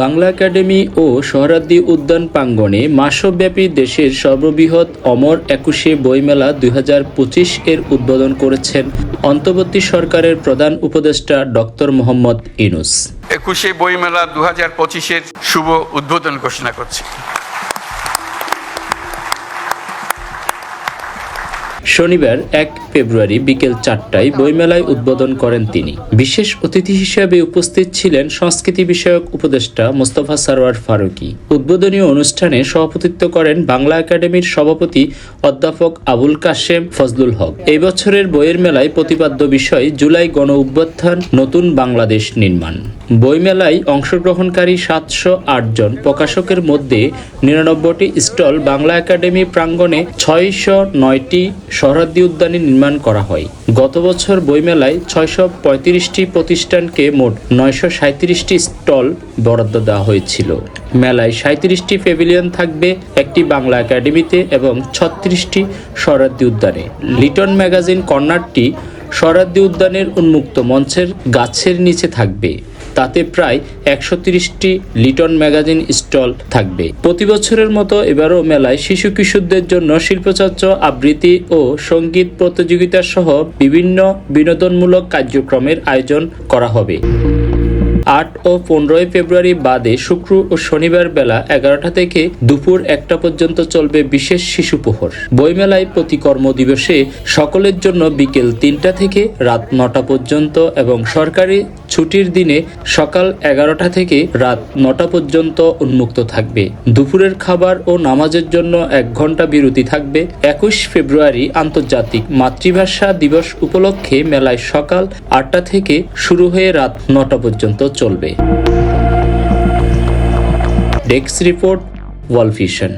Bangla academy ও সোহরাদ্দি উদ্যান প্রাঙ্গণে মাসব্যাপী দেশের সর্ববৃহৎ অমর একুশে বইমেলা দুই হাজার পঁচিশ এর উদ্বোধন করেছেন অন্তর্বর্তী সরকারের প্রধান উপদেষ্টা ডক্টর মোহাম্মদ ইনুস একুশে বইমেলা দু হাজার পঁচিশের শুভ উদ্বোধন ঘোষণা করছি। শনিবার এক ফেব্রুয়ারি বিকেল চারটায় বইমেলায় উদ্বোধন করেন তিনি। বিশেষ অতিথি হিসেবে উপস্থিত ছিলেন সংস্কৃতি বিষয়ক উপদেষ্টা মোস্তফা সারোয়ার ফারুকী। উদ্বোধনী অনুষ্ঠানে সভাপতিত্ব করেন বাংলা একাডেমির সভাপতি অধ্যাপক আবুল কাশেম ফজলুল হক। এই বছরের বইয়ের মেলায় প্রতিপাদ্য বিষয় জুলাই গণ অভ্যুত্থান নতুন বাংলাদেশ নির্মাণ। বইমেলায় অংশগ্রহণকারী সাতশো জন। প্রকাশকের মধ্যে নিরানব্বইটি স্টল বাংলা একাডেমি প্রাঙ্গণে ছয়শো নয়টি শহরাদি উদ্যানে নির্মাণ করা হয়। গত বছর বইমেলায় ছয়শো পঁয়ত্রিশটি প্রতিষ্ঠানকে মোট নয়শো সাঁত্রিশটি স্টল বরাদ্দ দেওয়া হয়েছিল। মেলায় সাঁত্রিশটি প্যাভিলিয়ন থাকবে, একটি বাংলা একাডেমিতে এবং ছত্রিশটি শহরাদি উদ্যানে। লিটন ম্যাগাজিন কর্নারটি শহরাদি উদ্যানের উন্মুক্ত মঞ্চের গাছের নিচে থাকবে। তাতে প্রায় একশো তিরিশটি লিটন ম্যাগাজিন স্টল থাকবে। প্রতি বছরের মতো এবারও মেলায় শিশু কিশোরদের জন্য শিল্পচর্চা, আবৃত্তি ও সংগীত প্রতিযোগিতা সহ বিভিন্ন বিনোদনমূলক কার্যক্রমের আয়োজন করা হবে। আট ও পনেরোই ফেব্রুয়ারি বাদে শুক্র ও শনিবার বেলা এগারোটা থেকে দুপুর একটা পর্যন্ত চলবে বিশেষ শিশু প্রহর বইমেলায় প্রতি কর্মদিবসে সকলের জন্য বিকেল তিনটা থেকে রাত নটা পর্যন্ত এবং সরকারি ছুটির দিনে সকাল এগারোটা থেকে রাত নটা পর্যন্ত উন্মুক্ত থাকবে। দুপুরের খাবার ও নামাজের জন্য এক ঘণ্টা বিরতি থাকবে। একুশ ফেব্রুয়ারি আন্তর্জাতিক মাতৃভাষা দিবস উপলক্ষে মেলায় সকাল আটটা থেকে শুরু হয়ে রাত নটা পর্যন্ত চলবে। Desk report ওয়ালভিশন